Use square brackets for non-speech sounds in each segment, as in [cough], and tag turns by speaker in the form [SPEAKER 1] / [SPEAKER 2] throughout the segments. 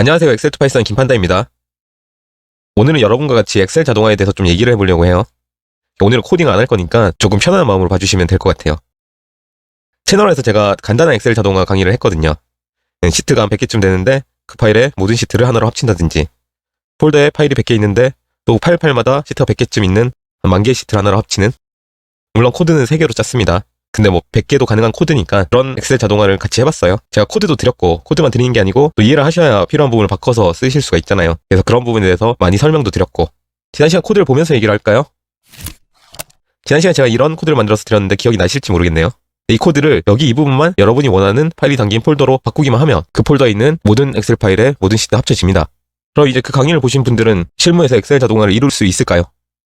[SPEAKER 1] 안녕하세요. 엑셀 투 파이썬 김판다입니다. 오늘은 여러분과 같이 엑셀 자동화에 대해서 좀 얘기를 해보려고 해요. 오늘은 코딩 안 할 거니까 조금 편안한 마음으로 봐주시면 될 것 같아요. 채널에서 제가 간단한 엑셀 자동화 강의를 했거든요. 시트가 한 100개쯤 되는데 그 파일에 모든 시트를 하나로 합친다든지 폴더에 파일이 100개 있는데 또 파일 파일마다 시트가 100개쯤 있는 한만 개의 시트를 하나로 합치는 물론 코드는 3개로 짰습니다. 근데 뭐 100개도 가능한 코드니까 그런 엑셀 자동화를 같이 해봤어요. 제가 코드도 드렸고 코드만 드리는 게 아니고 또 이해를 하셔야 필요한 부분을 바꿔서 쓰실 수가 있잖아요. 그래서 그런 부분에 대해서 많이 설명도 드렸고 지난 시간 코드를 보면서 얘기를 할까요? 지난 시간 제가 이런 코드를 만들어서 드렸는데 기억이 나실지 모르겠네요. 이 코드를 여기 이 부분만 여러분이 원하는 파일이 담긴 폴더로 바꾸기만 하면 그 폴더에 있는 모든 엑셀 파일에 모든 시트 합쳐집니다. 그럼 이제 그 강의를 보신 분들은 실무에서 엑셀 자동화를 이룰 수 있을까요?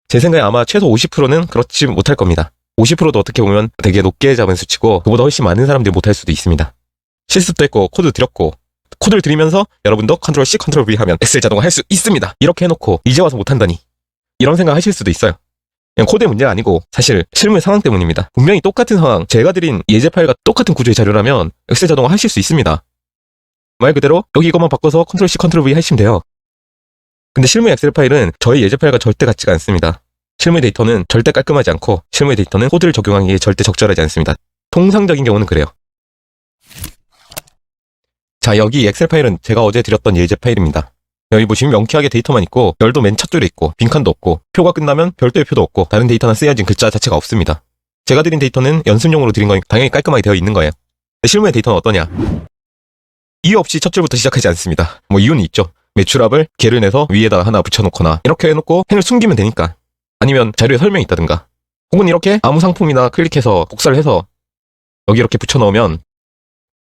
[SPEAKER 1] 제 생각에 아마 최소 50%는 그렇지 못할 겁니다. 50%도 어떻게 보면 되게 높게 잡은 수치고 그보다 훨씬 많은 사람들이 못할 수도 있습니다. 실습도 했고 코드 드렸고 코드를 드리면서 여러분도 컨트롤 C, 컨트롤 V 하면 엑셀 자동화 할 수 있습니다. 이렇게 해놓고 이제 와서 못한다니 이런 생각 하실 수도 있어요. 그냥 코드의 문제가 아니고 사실 실무의 상황 때문입니다. 분명히 똑같은 상황, 제가 드린 예제 파일과 똑같은 구조의 자료라면 엑셀 자동화 하실 수 있습니다. 말 그대로 여기 이것만 바꿔서 컨트롤 C, 컨트롤 V 하시면 돼요. 근데 실무의 엑셀 파일은 저희 예제 파일과 절대 같지가 않습니다. 실무의 데이터는 절대 깔끔하지 않고 실무의 데이터는 코드를 적용하기에 절대 적절하지 않습니다. 통상적인 경우는 그래요. 자, 여기 엑셀 파일은 제가 어제 드렸던 예제 파일입니다. 여기 보시면 명쾌하게 데이터만 있고 열도 맨 첫 줄에 있고 빈칸도 없고 표가 끝나면 별도의 표도 없고 다른 데이터나 쓰여진 글자 자체가 없습니다. 제가 드린 데이터는 연습용으로 드린 거니까 당연히 깔끔하게 되어 있는 거예요. 실무의 데이터는 어떠냐? 이유 없이 첫 줄부터 시작하지 않습니다. 뭐 이유는 있죠. 매출압을 개를 내서 위에다 하나 붙여놓거나 이렇게 해놓고 행을 숨기면 되니까 아니면 자료에 설명이 있다든가 혹은 이렇게 아무 상품이나 클릭해서 복사를 해서 여기 이렇게 붙여넣으면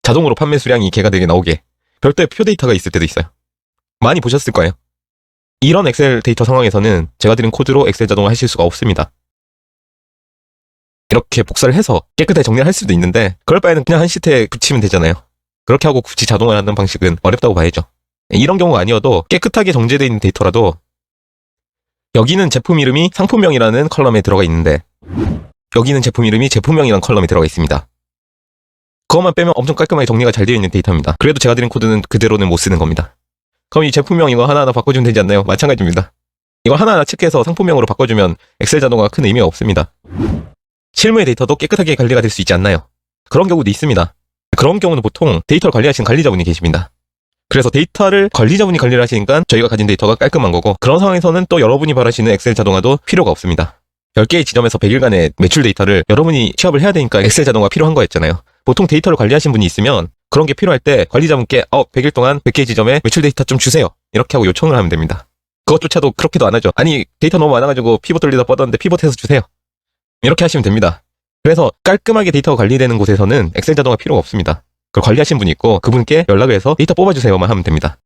[SPEAKER 1] 자동으로 판매 수량이 개가 되게 나오게 별도의 표 데이터가 있을 때도 있어요. 많이 보셨을 거예요. 이런 엑셀 데이터 상황에서는 제가 드린 코드로 엑셀 자동화 하실 수가 없습니다. 이렇게 복사를 해서 깨끗하게 정리를 할 수도 있는데 그럴 바에는 그냥 한 시트에 붙이면 되잖아요. 그렇게 하고 굳이 자동화를 하는 방식은 어렵다고 봐야죠. 이런 경우가 아니어도 깨끗하게 정제되어 있는 데이터라도 여기는 제품 이름이 상품명이라는 컬럼에 들어가 있는데 여기는 제품 이름이 제품명이라는 컬럼에 들어가 있습니다. 그것만 빼면 엄청 깔끔하게 정리가 잘 되어 있는 데이터입니다. 그래도 제가 드린 코드는 그대로는 못 쓰는 겁니다. 그럼 이 제품명 이거 하나하나 바꿔주면 되지 않나요? 마찬가지입니다. 이걸 하나하나 체크해서 상품명으로 바꿔주면 엑셀 자동화가 큰 의미가 없습니다. 실무의 데이터도 깨끗하게 관리가 될 수 있지 않나요? 그런 경우도 있습니다. 그런 경우는 보통 데이터를 관리하시는 관리자분이 계십니다. 그래서 데이터를 관리자분이 관리를 하시니까 저희가 가진 데이터가 깔끔한 거고 그런 상황에서는 또 여러분이 바라시는 엑셀 자동화도 필요가 없습니다. 10개의 지점에서 100일간의 매출 데이터를 여러분이 취합을 해야 되니까 엑셀 자동화 필요한 거였잖아요. 보통 데이터를 관리하신 분이 있으면 그런 게 필요할 때 관리자분께 어 100일 동안 100개의 지점에 매출 데이터 좀 주세요. 이렇게 하고 요청을 하면 됩니다. 그것조차도 그렇게도 안 하죠. 아니 데이터 너무 많아가지고 피벗 돌리다 뻗었는데 피벗해서 주세요. 이렇게 하시면 됩니다. 그래서 깔끔하게 데이터가 관리되는 곳에서는 엑셀 자동화 필요가 없습니다. 그걸 관리하신 분이 있고 그분께 연락을 해서 데이터 뽑아주세요만 하면 됩니다.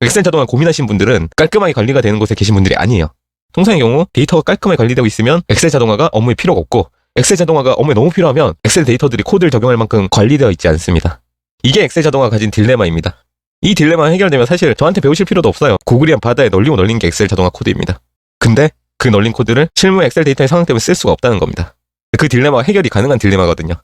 [SPEAKER 1] 엑셀 자동화 고민하신 분들은 깔끔하게 관리가 되는 곳에 계신 분들이 아니에요. 통상의 경우 데이터가 깔끔하게 관리되고 있으면 엑셀 자동화가 업무에 필요가 없고 엑셀 자동화가 업무에 너무 필요하면 엑셀 데이터들이 코드를 적용할 만큼 관리되어 있지 않습니다. 이게 엑셀 자동화가 가진 딜레마입니다. 이 딜레마 해결되면 사실 저한테 배우실 필요도 없어요. 구글이란 바다에 널리고 널린 게 엑셀 자동화 코드입니다. 근데 그 널린 코드를 실무 엑셀 데이터의 상황 때문에 쓸 수가 없다는 겁니다. 그 딜레마가 해결이 가능한 딜레마거든요.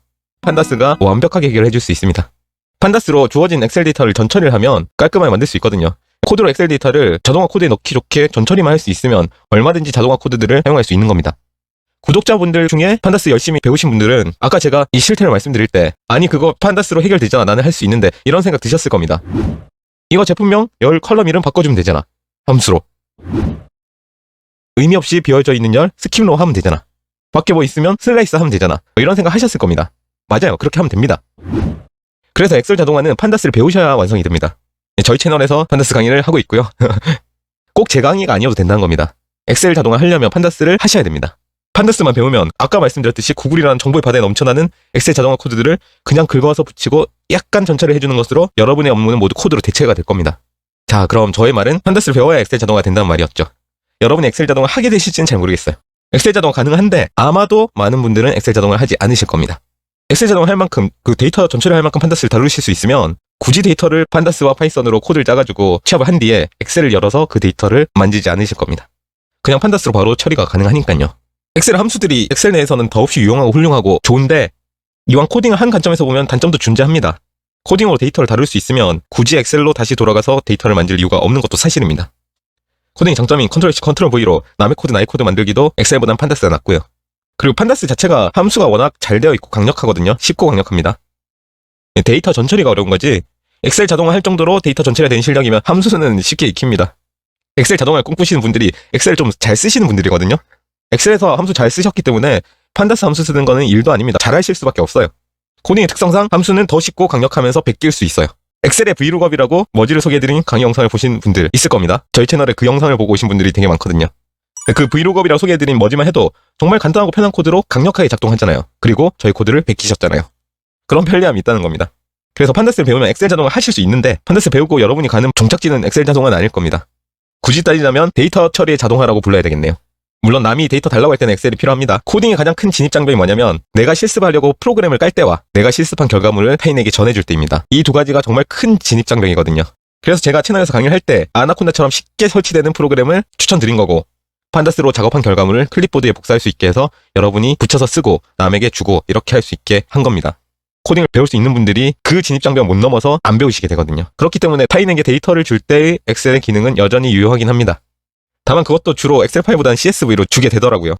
[SPEAKER 1] 판다스가 완벽하게 해결해 줄 수 있습니다. 판다스로 주어진 엑셀 데이터를 전처리를 하면 깔끔하게 만들 수 있거든요. 코드로 엑셀 데이터를 자동화 코드에 넣기 좋게 전처리만 할 수 있으면 얼마든지 자동화 코드들을 사용할 수 있는 겁니다. 구독자분들 중에 판다스 열심히 배우신 분들은 아까 제가 이 실태를 말씀드릴 때 아니 그거 판다스로 해결되잖아 나는 할 수 있는데 이런 생각 드셨을 겁니다. 이거 제품명 열 컬럼 이름 바꿔주면 되잖아. 함수로. 의미 없이 비어져 있는 열 스킵로 하면 되잖아. 밖에 뭐 있으면 슬라이스 하면 되잖아. 뭐 이런 생각 하셨을 겁니다. 맞아요. 그렇게 하면 됩니다. 그래서 엑셀 자동화는 판다스를 배우셔야 완성이 됩니다. 네, 저희 채널에서 판다스 강의를 하고 있고요. [laughs] 꼭 제 강의가 아니어도 된다는 겁니다. 엑셀 자동화 하려면 판다스를 하셔야 됩니다. 판다스만 배우면 아까 말씀드렸듯이 구글이라는 정보의 바다에 넘쳐나는 엑셀 자동화 코드들을 그냥 긁어서 붙이고 약간 전처리 해주는 것으로 여러분의 업무는 모두 코드로 대체가 될 겁니다. 자, 그럼 저의 말은 판다스를 배워야 엑셀 자동화가 된다는 말이었죠. 여러분이 엑셀 자동화 하게 되실지는 잘 모르겠어요. 엑셀 자동화 가능한데 아마도 많은 분들은 엑셀 자동화를 하지 않으실 겁니다. 엑셀 자동화 할 만큼 그 데이터 전체를 할 만큼 판다스를 다루실 수 있으면 굳이 데이터를 판다스와 파이썬으로 코드를 짜가지고 취합을 한 뒤에 엑셀을 열어서 그 데이터를 만지지 않으실 겁니다. 그냥 판다스로 바로 처리가 가능하니까요. 엑셀 함수들이 엑셀 내에서는 더없이 유용하고 훌륭하고 좋은데 이왕 코딩을 한 관점에서 보면 단점도 존재합니다. 코딩으로 데이터를 다룰 수 있으면 굳이 엑셀로 다시 돌아가서 데이터를 만들 이유가 없는 것도 사실입니다. 코딩 장점인 컨트롤 C, 컨트롤 V로 남의 코드, 나의 코드 만들기도 엑셀보단 판다스가 낫고요. 그리고 판다스 자체가 함수가 워낙 잘 되어 있고 강력하거든요. 쉽고 강력합니다. 예, 데이터 전처리가 어려운 거지 엑셀 자동화 할 정도로 데이터 전체가 된 실력이면 함수는 쉽게 익힙니다. 엑셀 자동화를 꿈꾸시는 분들이 엑셀을 좀잘 쓰시는 분들이거든요. 엑셀에서 함수 잘 쓰셨기 때문에 판다스 함수 쓰는 거는 일도 아닙니다. 잘하실 수밖에 없어요. 코딩의 특성상 함수는 더 쉽고 강력하면서 베낄 수 있어요. 엑셀의 브이룩업이라고 머지를 소개해드린 강의 영상을 보신 분들 있을 겁니다. 저희 채널에 그 영상을 보고 오신 분들이 되게 많거든요. 그 브이룩업이라고 소개해드린 머지만 해도 정말 간단하고 편한 코드로 강력하게 작동하잖아요. 그리고 저희 코드를 베끼셨잖아요. 그런 편리함이 있다는 겁니다. 그래서 판다스를 배우면 엑셀 자동화 하실 수 있는데 판다스 배우고 여러분이 가는 종착지는 엑셀 자동화는 아닐 겁니다. 굳이 따지자면 데이터 처리의 자동화라고 불러야 되겠네요. 물론 남이 데이터 달라고 할 때는 엑셀이 필요합니다. 코딩의 가장 큰 진입 장벽이 뭐냐면 내가 실습하려고 프로그램을 깔 때와 내가 실습한 결과물을 타인에게 전해줄 때입니다. 이 두 가지가 정말 큰 진입 장벽이거든요. 그래서 제가 채널에서 강의를 할 때 아나콘다처럼 쉽게 설치되는 프로그램을 추천드린 거고 판다스로 작업한 결과물을 클립보드에 복사할 수 있게 해서 여러분이 붙여서 쓰고 남에게 주고 이렇게 할 수 있게 한 겁니다. 코딩을 배울 수 있는 분들이 그 진입 장벽 못 넘어서 안 배우시게 되거든요. 그렇기 때문에 타인에게 데이터를 줄 때의 엑셀의 기능은 여전히 유효하긴 합니다. 다만 그것도 주로 엑셀 파일보다는 CSV로 주게 되더라고요.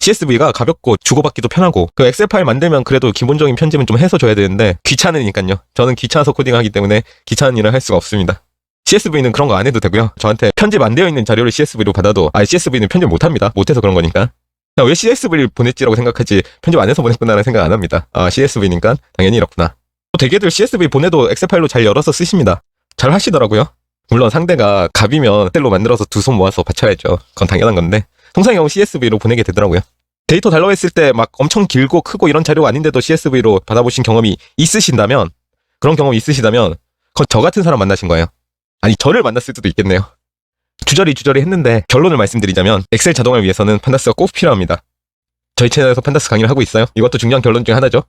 [SPEAKER 1] CSV가 가볍고 주고받기도 편하고 그 엑셀 파일 만들면 그래도 기본적인 편집은 좀 해서 줘야 되는데 귀찮으니까요. 저는 귀찮아서 코딩하기 때문에 귀찮은 일을 할 수가 없습니다. CSV는 그런 거 안 해도 되고요. 저한테 편집 안 되어 있는 자료를 CSV로 받아도 아 CSV는 편집 못 합니다. 못 해서 그런 거니까. 왜 CSV를 보냈지라고 생각하지 편집 안 해서 보냈구나라는 생각 안 합니다. 아 CSV니까 당연히 이렇구나. 또 대개들 CSV 보내도 엑셀 파일로 잘 열어서 쓰십니다. 잘 하시더라고요. 물론 상대가 갑이면 셀로 만들어서 두 손 모아서 받쳐야죠. 그건 당연한 건데 통상의 경우 CSV로 보내게 되더라고요. 데이터 달라고 했을 때 막 엄청 길고 크고 이런 자료가 아닌데도 CSV로 받아보신 경험이 있으신다면 그런 경험이 있으시다면 그건 저 같은 사람 만나신 거예요. 아니 저를 만났을 수도 있겠네요. 주저리 주저리 했는데 결론을 말씀드리자면 엑셀 자동화를 위해서는 판다스가 꼭 필요합니다. 저희 채널에서 판다스 강의를 하고 있어요. 이것도 중요한 결론 중 하나죠.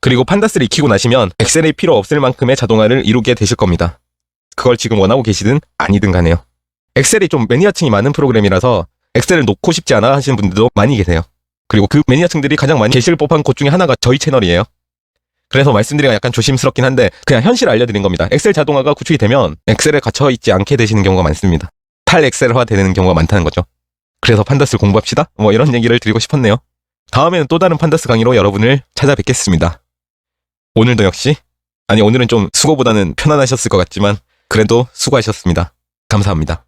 [SPEAKER 1] 그리고 판다스를 익히고 나시면 엑셀이 필요 없을 만큼의 자동화를 이루게 되실 겁니다. 그걸 지금 원하고 계시든 아니든 간에요. 엑셀이 좀 매니아층이 많은 프로그램이라서 엑셀을 놓고 싶지 않아 하시는 분들도 많이 계세요. 그리고 그 매니아층들이 가장 많이 계실 법한 곳 중에 하나가 저희 채널이에요. 그래서 말씀드리기가 약간 조심스럽긴 한데 그냥 현실을 알려드린 겁니다. 엑셀 자동화가 구축이 되면 엑셀에 갇혀 있지 않게 되시는 경우가 많습니다. 탈 엑셀화 되는 경우가 많다는 거죠. 그래서 판다스를 공부합시다. 뭐 이런 얘기를 드리고 싶었네요. 다음에는 또 다른 판다스 강의로 여러분을 찾아뵙겠습니다. 오늘도 역시 아니 오늘은 좀 수고보다는 편안하셨을 것 같지만 그래도 수고하셨습니다. 감사합니다.